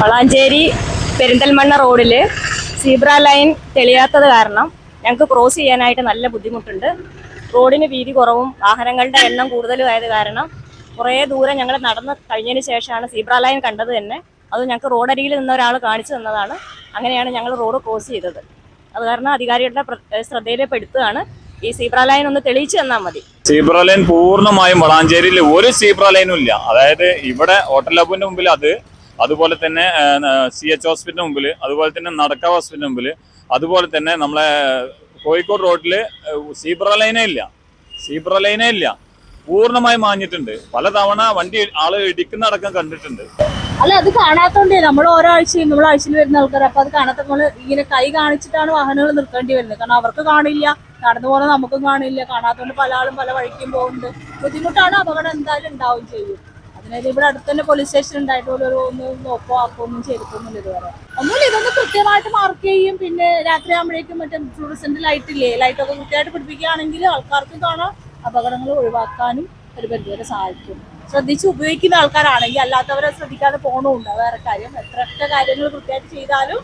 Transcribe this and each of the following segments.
വളാഞ്ചേരി പെരിന്തൽമണ്ണ റോഡിൽ zebra line തെളിയാത്തത് കാരണം ഞങ്ങൾക്ക് ക്രോസ് ചെയ്യാനായിട്ട് നല്ല ബുദ്ധിമുട്ടുണ്ട്. റോഡിന് വീതി കുറവും വാഹനങ്ങളുടെ എണ്ണം കൂടുതലും ആയത് കാരണം കുറേ ദൂരം ഞങ്ങൾ നടന്ന് കഴിഞ്ഞതിന് ശേഷമാണ് സീബ്ര ലൈൻ കണ്ടത് തന്നെ. അത് ഞങ്ങൾക്ക് റോഡരികിൽ നിന്ന ഒരാൾ കാണിച്ചു തന്നതാണ്. അങ്ങനെയാണ് ഞങ്ങൾ റോഡ് ക്രോസ് ചെയ്തത്. അത് കാരണം അധികാരികളുടെ ശ്രദ്ധയിൽപ്പെടുത്തുകയാണ്. ഈ സീബ്ര ലൈൻ ഒന്ന് തെളിയിച്ചു തന്നാൽ മതി. സീബ്ര ലൈൻ പൂർണമായും വളാഞ്ചേരിയിൽ ഒരു സീബ്ര ലൈനും ഇല്ല. അതായത് ഇവിടെ ഹോട്ടൽ ലബിന്റെ മുമ്പിൽ അത് അതുപോലെ തന്നെ സി എച്ച് ഹോസ്പിറ്റലിന് മുമ്പിൽ അതുപോലെ തന്നെ നടക്ക ഹോസ്പിറ്റലിന് മുമ്പിൽ അതുപോലെ തന്നെ നമ്മളെ കോഴിക്കോട് റോഡിൽ സീബ്ര ലൈനേ ഇല്ല. സീബ്ര ലൈനേ ഇല്ല. പൂർണമായി മാഞ്ഞിട്ടുണ്ട്. പലതവണ വണ്ടി ആൾ ഇടിക്കുന്ന അടക്കം കണ്ടിട്ടുണ്ട്. അല്ല അത് കാണാത്തോണ്ടേ നമ്മൾ ഓരോ ആഴ്ചയും നമ്മൾ ആഴ്ചയിൽ വരുന്ന ആൾക്കാർ അപ്പൊ അത് കാണാത്ത നമ്മൾ ഇങ്ങനെ കൈ കാണിച്ചിട്ടാണ് വാഹനങ്ങൾ നിർത്തേണ്ടി വരുന്നത്. കാരണം അവർക്ക് കാണില്ല. നടന്നു പോലെ നമുക്കും കാണില്ല. കാണാത്തോണ്ട് പല ആളും പല വഴിക്കും പോകുന്നുണ്ട്. ബുദ്ധിമുട്ടാണ് അപകടം എന്തായാലും ഉണ്ടാവും ചെയ്യും. അതിനായിട്ട് ഇവിടെ അടുത്ത് തന്നെ പോലീസ് സ്റ്റേഷൻ ഉണ്ടായിട്ട് ഒരു ഒന്നും നോക്കോ ആക്കോ ഒന്നും ചെയ്തിട്ടൊന്നുമില്ല ഇതുവരെ. ഒന്നുമില്ല ഇതൊന്ന് കൃത്യമായിട്ട് മാർക്ക് ചെയ്യും. പിന്നെ രാത്രി ആകുമ്പോഴേക്കും മറ്റേ ഫ്ലൂറസെന്റ് ലൈറ്റ് ഇല്ലേ ലൈറ്റൊക്കെ കൃത്യമായിട്ട് പിടിപ്പിക്കുകയാണെങ്കിൽ ആൾക്കാർക്ക് കാണാം അപകടങ്ങൾ ഒഴിവാക്കാനും ഒരു പരിധിവരെ സഹായിക്കും ശ്രദ്ധിച്ച് ഉപയോഗിക്കുന്ന ആൾക്കാരാണെങ്കിൽ അല്ലാത്തവരെ ശ്രദ്ധിക്കാതെ പോണുണ്ട്. വേറെ കാര്യം. എത്ര എത്രയൊക്കെ കാര്യങ്ങൾ കൃത്യമായിട്ട് ചെയ്താലും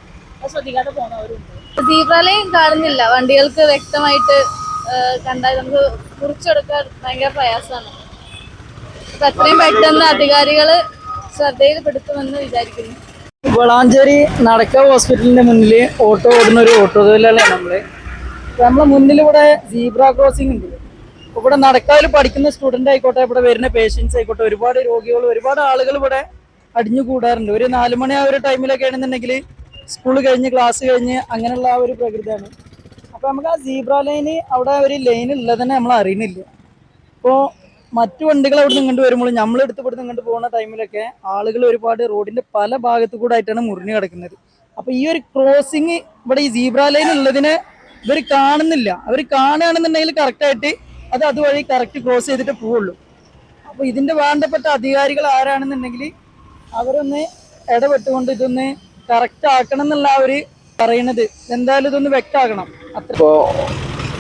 ശ്രദ്ധിക്കാതെ പോണവരുണ്ട്. സീബ്ര കാണുന്നില്ല. വണ്ടികൾക്ക് വ്യക്തമായിട്ട് കണ്ടാൽ നമുക്ക് കുറിച്ചെടുക്കാൻ ഭയങ്കര പ്രയാസമാണ്. എത്രയും പെട്ടെന്ന് അധികാരികൾ ശ്രദ്ധയിൽപ്പെടുത്തുമെന്ന് വിചാരിക്കുന്നു. വളാഞ്ചേരി നടക്ക ഹോസ്പിറ്റലിന്റെ മുന്നിൽ ഓട്ടോ ഓടുന്ന ഒരു ഓട്ടോ തൊഴിലാളിയാണ് നമ്മൾ നമ്മളെ മുന്നിൽ ഇവിടെ സീബ്ര ക്രോസിംഗ് ഉണ്ട്. ഇവിടെ നടക്കാവിൽ പഠിക്കുന്ന സ്റ്റുഡന്റ് ആയിക്കോട്ടെ ഇവിടെ വരുന്ന പേഷ്യൻസ് ആയിക്കോട്ടെ ഒരുപാട് രോഗികൾ ഒരുപാട് ആളുകൾ ഇവിടെ അടിഞ്ഞു കൂടാറുണ്ട്. ഒരു നാല് മണി ആ ഒരു ടൈമിലൊക്കെ ആണെന്നുണ്ടെങ്കിൽ സ്കൂൾ കഴിഞ്ഞ് ക്ലാസ് കഴിഞ്ഞ് അങ്ങനെയുള്ള ആ ഒരു പ്രകൃതിയാണ്. അപ്പൊ നമുക്ക് ആ സീബ്ര ലൈന് അവിടെ ഒരു ലൈൻ ഉള്ളതന്നെ നമ്മൾ അറിയുന്നില്ല. ഇപ്പോൾ മറ്റു വണ്ടികൾ അവിടെ നിന്ന് ഇങ്ങോട്ട് വരുമ്പോൾ നമ്മൾ എടുത്ത് ഇവിടുന്ന് ഇങ്ങോട്ട് പോകുന്ന ടൈമിലൊക്കെ ആളുകൾ ഒരുപാട് റോഡിന്റെ പല ഭാഗത്തു കൂടെ ആയിട്ടാണ് മുറിഞ്ഞു കിടക്കുന്നത്. അപ്പൊ ഈ ഒരു ക്രോസിങ് ഇവിടെ ഈ സീബ്ര ലൈൻ ഉള്ളതിനെ ഇവർ കാണുന്നില്ല. അവർ കാണുകയാണെന്നുണ്ടെങ്കിൽ കറക്റ്റ് ആയിട്ട് അത് അതുവഴി കറക്റ്റ് ക്രോസ് ചെയ്തിട്ട് പോവുള്ളൂ. അപ്പൊ ഇതിന്റെ വേണ്ടപ്പെട്ട അധികാരികൾ ആരാണെന്നുണ്ടെങ്കിൽ അവരൊന്ന് ഇടപെട്ടുകൊണ്ട് ഇതൊന്ന് കറക്റ്റ് ആക്കണം എന്നുള്ള അവർ പറയണത് എന്തായാലും ഇതൊന്ന് വ്യക്തമാക്കണം അത്ര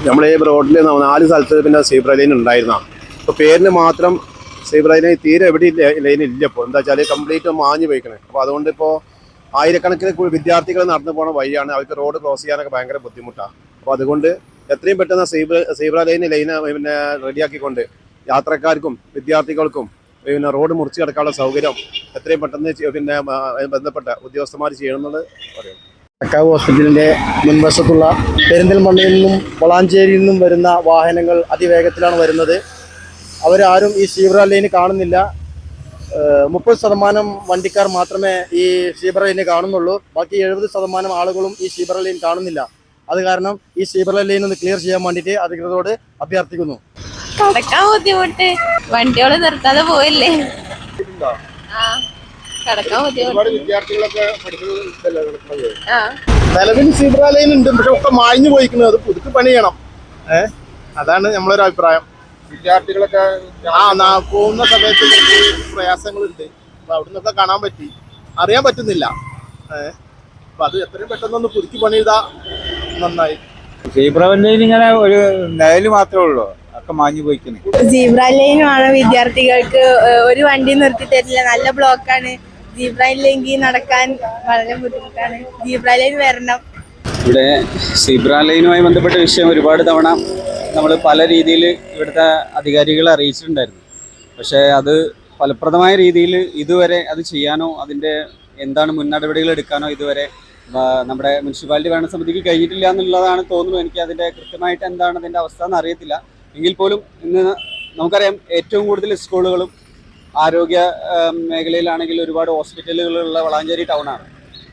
നമ്മളെ ഈ റോഡിൽ നാല് സ്ഥലത്ത് പിന്നെ സീബ്ര ലൈൻ ഉണ്ടായിരുന്ന? ഇപ്പോൾ പേരിന് മാത്രം സൈബർ ലൈൻ തീരെ എവിടെ ലൈൻ ഇല്ല ഇപ്പോൾ എന്താ വെച്ചാൽ കംപ്ലീറ്റ് മാഞ്ഞു പോയിക്കണേ. അപ്പോൾ അതുകൊണ്ട് ഇപ്പോൾ ആയിരക്കണക്കിന് വിദ്യാർത്ഥികൾ നടന്നു പോണ വഴിയാണ് അവർക്ക് റോഡ് ക്രോസ് ചെയ്യാനൊക്കെ ഭയങ്കര ബുദ്ധിമുട്ടാണ് അപ്പോൾ അതുകൊണ്ട് എത്രയും പെട്ടെന്ന് സൈബർ സൈബർ ലൈൻ ലൈൻ പിന്നെ റെഡിയാക്കിക്കൊണ്ട് യാത്രക്കാർക്കും വിദ്യാർത്ഥികൾക്കും പിന്നെ റോഡ് മുറിച്ച് കിടക്കാനുള്ള സൗകര്യം എത്രയും പെട്ടെന്ന് പിന്നെ ബന്ധപ്പെട്ട ഉദ്യോഗസ്ഥന്മാർ ചെയ്യണമെന്നുള്ളത് പറയും കക്കാവ് ഹോസ്പിറ്റലിന്റെ മുൻവശത്തുള്ള പെരിന്തൽമണ്ണയിൽ നിന്നും വളാഞ്ചേരിയിൽ നിന്നും വരുന്ന വാഹനങ്ങൾ അതിവേഗത്തിലാണ് വരുന്നത്. അവരാരും ഈ സീബ്ര ലൈന് കാണുന്നില്ല. മുപ്പത് ശതമാനം വണ്ടിക്കാർ മാത്രമേ ഈ സീബ്ര ലൈന് കാണുന്നുള്ളൂ. ബാക്കി എഴുപത് ശതമാനം ആളുകളും ഈ സീബ്ര ലൈൻ കാണുന്നില്ല. അത് കാരണം ഈ സീബ്ര ലൈൻ ഒന്ന് ക്ലിയർ ചെയ്യാൻ വേണ്ടിയിട്ട് അധികൃതരോട് അഭ്യർത്ഥിക്കുന്നു. കടക്കാൻ ബുദ്ധിമുട്ട്. നിർത്താതെ പോയില്ലേ? കടക്കാൻ ബുദ്ധിമുട്ട്. നിലവിൽ സീബ്ര ലൈൻ ഉണ്ട് പക്ഷെ ഒക്കെ മാഞ്ഞു പോയിക്കുന്നത് അത് പുതുക്കി പണിയണം. ചെയ്യണം ഏഹ് അതാണ് നമ്മളൊരു അഭിപ്രായം വിദ്യാർത്ഥികളൊക്കെ ആ നാ- പോകുന്ന സമയത്ത് കുറച്ച് പ്രയാസങ്ങളുണ്ട്. അപ്പൊ അവിടെ നിന്നൊക്കെ കാണാൻ പറ്റി. അറിയാൻ പറ്റുന്നില്ല. ഏഹ് അപ്പൊ അത് എത്രയും പെട്ടെന്നൊന്ന് പുതുക്കി പണി ചെയ്താ നന്നായി. ലൈൻ ഇങ്ങനെ ഒരു നിഴൽ മാത്രമേ ഉള്ളൂ? ഒക്കെ മാഞ്ഞു പോയിക്കുന്നത് സീബ്ര ലൈനുമാണ് വിദ്യാർത്ഥികൾക്ക് ഒരു വണ്ടി നിർത്തി തരില്ല. നല്ല ബ്ലോക്കാണ്. സീബ്ര ഇല്ലെങ്കിൽ നടക്കാൻ വളരെ ബുദ്ധിമുട്ടാണ്. സീബ്ര ലൈൻ വരണം. ഇവിടെ സീബ്ര ലൈനുമായി ബന്ധപ്പെട്ട വിഷയം ഒരുപാട് തവണ നമ്മൾ പല രീതിയിൽ ഇവിടുത്തെ അധികാരികളെ അറിയിച്ചിട്ടുണ്ടായിരുന്നു. പക്ഷേ അത് ഫലപ്രദമായ രീതിയിൽ ഇതുവരെ അത് ചെയ്യാനോ അതിന്റെ എന്താണ് മുന്നടപടികൾ എടുക്കാനോ ഇതുവരെ നമ്മുടെ മുനിസിപ്പാലിറ്റി ഭരണസമിതിക്ക് കഴിഞ്ഞിട്ടില്ല എന്നുള്ളതാണ് തോന്നുന്നു. എനിക്ക് അതിന്റെ കൃത്യമായിട്ട് എന്താണ് അതിന്റെ അവസ്ഥ എന്ന് അറിയത്തില്ല. എങ്കിൽ പോലും ഇന്ന് നമുക്കറിയാം ഏറ്റവും കൂടുതൽ സ്കൂളുകളും ആരോഗ്യ മേഖലയിലാണെങ്കിൽ ഒരുപാട് ഹോസ്പിറ്റലുകളുള്ള വളാഞ്ചേരി ടൗണാണ്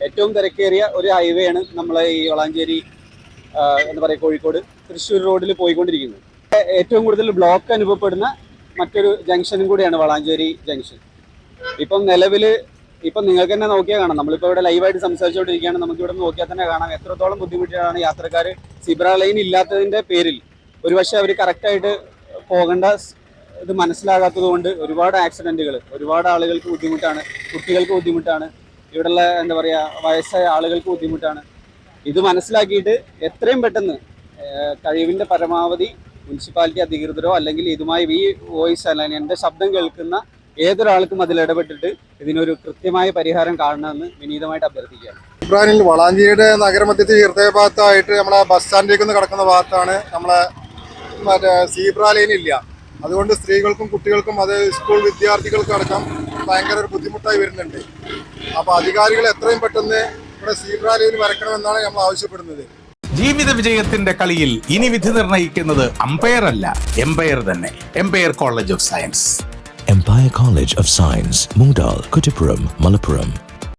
ഏറ്റവും തിരക്കേറിയ ഒരു ഹൈവേ ആണ് നമ്മളെ ഈ വളാഞ്ചേരി എന്താ പറയുക കോഴിക്കോട്. തൃശ്ശൂർ റോഡിൽ പോയിക്കൊണ്ടിരിക്കുന്നത് ഏറ്റവും കൂടുതൽ ബ്ലോക്ക് അനുഭവപ്പെടുന്ന മറ്റൊരു ജംഗ്ഷനും കൂടിയാണ് വളാഞ്ചേരി ജംഗ്ഷൻ ഇപ്പം നിലവിൽ ഇപ്പം നിങ്ങൾക്ക് തന്നെ നോക്കിയാൽ കാണാം. നമ്മളിപ്പോൾ ഇവിടെ ലൈവായിട്ട് സംസാരിച്ചുകൊണ്ടിരിക്കുകയാണ് നമുക്ക് ഇവിടെ നോക്കിയാൽ തന്നെ കാണാം. എത്രത്തോളം ബുദ്ധിമുട്ടിയാണ് യാത്രക്കാർ സിബ്ര ലൈൻ ഇല്ലാത്തതിന്റെ പേരിൽ. ഒരുപക്ഷെ അവർ കറക്റ്റായിട്ട് പോകേണ്ട ഇത് മനസ്സിലാകാത്തത് കൊണ്ട് ഒരുപാട് ആക്സിഡന്റുകൾ ഒരുപാട് ആളുകൾക്ക് ബുദ്ധിമുട്ടാണ് കുട്ടികൾക്ക് ബുദ്ധിമുട്ടാണ് ഇവിടെയുള്ള എന്താ പറയുക വയസ്സായ ആളുകൾക്ക് ബുദ്ധിമുട്ടാണ്. ഇത് മനസ്സിലാക്കിയിട്ട് എത്രയും പെട്ടെന്ന് കഴിവിന്റെ പരമാവധി മുനിസിപ്പാലിറ്റി അധികൃതരോ അല്ലെങ്കിൽ ഇതുമായി ഈ വോയിസ് അല്ലെങ്കിൽ എന്റെ ശബ്ദം കേൾക്കുന്ന ഏതൊരാൾക്കും അതിൽ ഇടപെട്ടിട്ട് ഇതിനൊരു കൃത്യമായ പരിഹാരം കാണണമെന്ന് വിനീതമായിട്ട് അഭ്യർത്ഥിക്കുകയാണ്. ഇബ്രാഹിമിൽ വളാഞ്ചേരിയുടെ നഗരമധ്യത്തിൽ ഹൃദയഭാഗത്തായിട്ട് നമ്മളെ ബസ് സ്റ്റാൻഡിലേക്ക് ഒന്ന് കിടക്കുന്ന ഭാഗത്താണ് നമ്മളെ മറ്റേ സീബ്ര ലൈൻ ഇല്ല. അതുകൊണ്ട് സ്ത്രീകൾക്കും കുട്ടികൾക്കും അത് സ്കൂൾ വിദ്യാർത്ഥികൾക്കും അടക്കം ഭയങ്കര ഒരു ബുദ്ധിമുട്ടായി വരുന്നുണ്ട്. അപ്പോൾ അധികാരികൾ എത്രയും പെട്ടെന്ന് ഇവിടെ സീബ്ര ലൈൻ വരക്കണമെന്നാണ് നമ്മൾ ആവശ്യപ്പെടുന്നത്. ജീവിത വിജയത്തിന്റെ കളിയിൽ ഇനി വിധി നിർണയിക്കുന്നത് അമ്പയർ അല്ല എംപയർ തന്നെ Empire college of science Empire college of science Moodal Kuttippuram Malappuram.